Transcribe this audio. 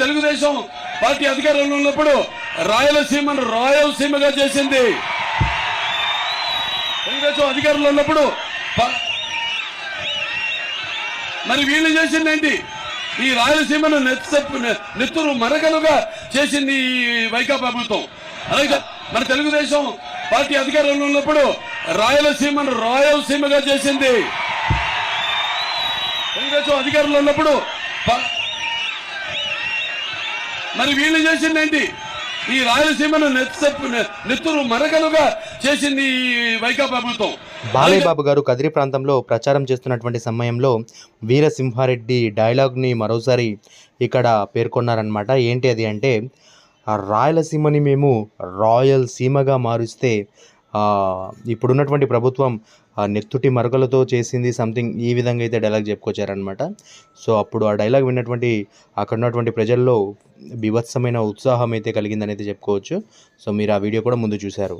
Telugu Desam party అధికారంలో ఉన్నప్పుడు రాయలసీమను రాయలసీమగా చేసింది. తెలుగుదేశం అధికారంలో ఉన్నప్పుడు మరి వీళ్ళు చేసింది ఏంటి? ఈ రాయలసీమను నెత్తురు మరకలుగా చేసింది ఈ వైకాపా ప్రభుత్వం. అలాగే మన తెలుగుదేశం పార్టీ అధికారంలో ఉన్నప్పుడు రాయలసీమను రాయలసీమగా చేసింది. తెలుగుదేశం అధికారంలో ఉన్నప్పుడు మరి వీళ్ళు చేసింది ఏంటి? ఈ రాయలసీమను నెత్త నెత్తురు మరకలుగా చేసింది వైకాపా ప్రభుత్వం. బాలయ్య బాబు గారు కదిరి ప్రాంతంలో ప్రచారం చేస్తున్నటువంటి సమయంలో వీరసింహారెడ్డి డైలాగ్ని మరోసారి ఇక్కడ పేర్కొన్నారనమాట ఏంటి అది అంటే రాయలసీమని మేము రాయల్ సీమగా మారుస్తే ఇప్పుడున్నటువంటి ప్రభుత్వం ఆ నెత్తుటి మరకలతో చేసింది సంథింగ్ ఈ విధంగా అయితే డైలాగ్ చెప్పుకొచ్చారనమాట సో అప్పుడు ఆ డైలాగ్ విన్నటువంటి అక్కడ ఉన్నటువంటి ప్రజల్లో బీభత్సమైన ఉత్సాహం అయితే కలిగిందని అయితే చెప్పుకోవచ్చు. సో మీరు ఆ వీడియో కూడా ముందు చూశారు.